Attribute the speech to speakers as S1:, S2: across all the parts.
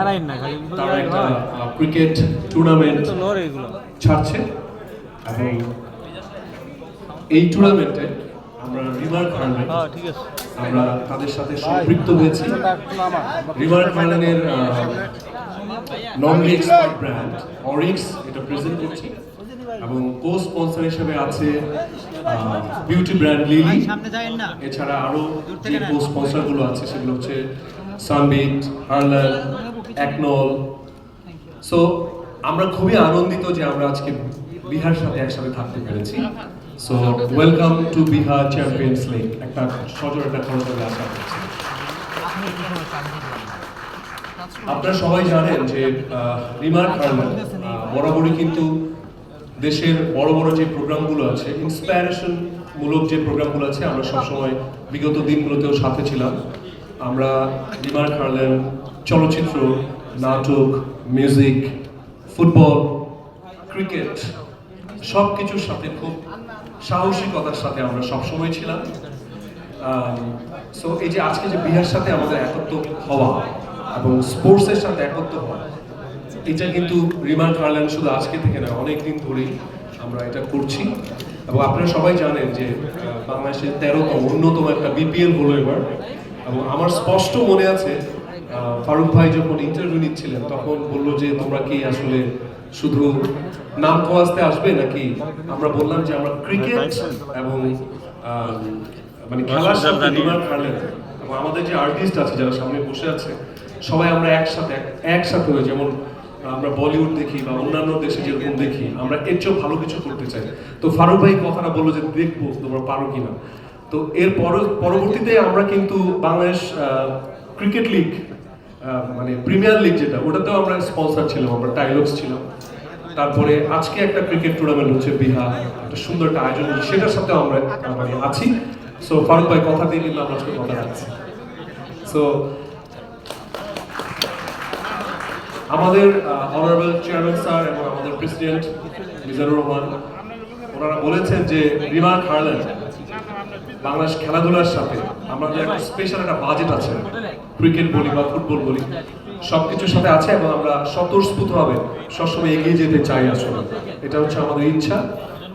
S1: দাঁড়াই না খালি
S2: তারা একটা ক্রিকেট টুর্নামেন্ট ছাড়ছে। এবং এই টুর্নামেন্টে আমরা রিভার
S1: হ্যাঁ আছে।
S2: আমরা তাদের সাথে সম্পৃক্ত হয়েছি। River কার্লেনের non league spot brand Orix এটা প্রেজেন্ট করছি। এবং কো স্পন্সর হিসেবে আছে বিউটি ব্র্যান্ড লিলি এছাড়া আরও যে কো স্পন্সরগুলো আছে সেগুলো হচ্ছে সানবিট হার্লান একনল সো আমরা খুবই আনন্দিত যে আমরা আজকে বিহার সাথে একসাথে থাকতে পেরেছি। So welcome to Bihar champions league একটা সজোর, একটা করতালি আশা করছি। আপনারা সবাই জানেন যে রিমার কার্লার বরাবরই কিন্তু দেশের বড় বড় যে প্রোগ্রামগুলো আছে ইন্সপায়ারেশন মূলক যে প্রোগ্রামগুলো আছে, আমরা সবসময় বিগত দিনগুলোতেও সাথে ছিলাম। আমরা রিমার কার্লেন চলচ্চিত্র, নাটক মিউজিক ফুটবল ক্রিকেট সব কিছুর সাথে খুব সাহসিকতার সাথে আমরা সবসময় ছিলাম। সো এই যে আজকে যে বিহার সাথে আমাদের একত্র হওয়া এবং স্পোর্টসের সাথে একত্র হওয়া, এটা কিন্তু রিমার কার্লেন শুধু আজকে থেকে না অনেক দিন ধরেই আমরা এটা করছি। এবং আপনারা সবাই জানেন যে বাংলাদেশের তেরোতম অন্যতম একটা বিপিএল হলো এবার এবং আমার স্পষ্ট মনে আছে ফারুক ভাই যখন ইন্টারভিউ নিচ্ছিলেন তখন বলল যে তোমরা কি আসলে শুধু নাম খোয়াজতে আসবে নাকি আমরা বললাম যে আমরা ক্রিকেট এবং মানে খেলার সাথে রিমার কার্লেন এবং আমাদের যে আর্টিস্ট আছে যারা সামনে বসে আছে সবাই আমরা একসাথে একসাথে হয়ে যেমন আমরা বলিউড দেখি বা অন্যান্য দেশে যেরকম দেখি আমরা এর চেয়েও ভালো কিছু করতে চাই। তো ফারুক ভাই কথাটা বলল যে দেখব তোমরা পারো কিনা। তো এর পর- পরবর্তীতে আমরা কিন্তু বাংলাদেশ ক্রিকেট লিগ মানে প্রিমিয়ার লিগ যেটা, ওটাতেও আমরা স্পন্সর ছিলাম, আমরা টাইলক্স ছিলাম। তারপরে আজকে একটা ক্রিকেট টুর্নামেন্ট হচ্ছে বিহার, একটা সুন্দর একটা আয়োজন হচ্ছে, সেটার সাথেও আমরা মানে আছি। সো ফারুক ভাই, কথা দিয়ে কিন্তু আমরা আজকে কথা রাখছি সো আমাদের অনারেবল চেয়ারম্যান স্যার এবং আমাদের প্রেসিডেন্ট মিজানুর রহমান, ওনারা বলেছেন যে রিমার্ক হারলেন। বাংলাদেশ খেলাধুলার সাথে আমাদের একটা স্পেশাল একটা বাজেট আছে ক্রিকেট বলি বা ফুটবল বলি সব কিছুর সাথে আছে এবং আমরা স্বতঃস্ফূর্তভাবে সবসময় এগিয়ে যেতে চাই আসলে। এটা হচ্ছে আমাদের ইচ্ছা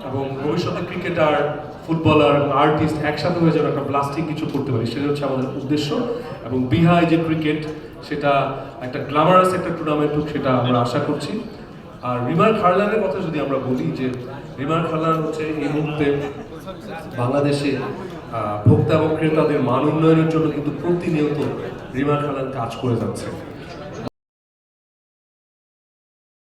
S2: এবং ভবিষ্যতে ক্রিকেটার ফুটবলার আর্টিস্ট একসাথে হয়ে যেন একটা ব্লাস্টিং কিছু করতে পারি, সেটা হচ্ছে আমাদের উদ্দেশ্য এবং বিহায় যে ক্রিকেট সেটা একটা গ্ল্যামারাস একটা টুর্নামেন্ট হোক সেটা আমরা আশা করছি। আর রিমার খারলানের কথা যদি আমরা বলি যে, রিমার খারলান হচ্ছে এই মুহূর্তে বাংলাদেশে ভোক্তা এবং ক্রেতাদের মান উন্নয়নের জন্য কিন্তু প্রতিনিয়ত রিমার খালান কাজ করে যাচ্ছে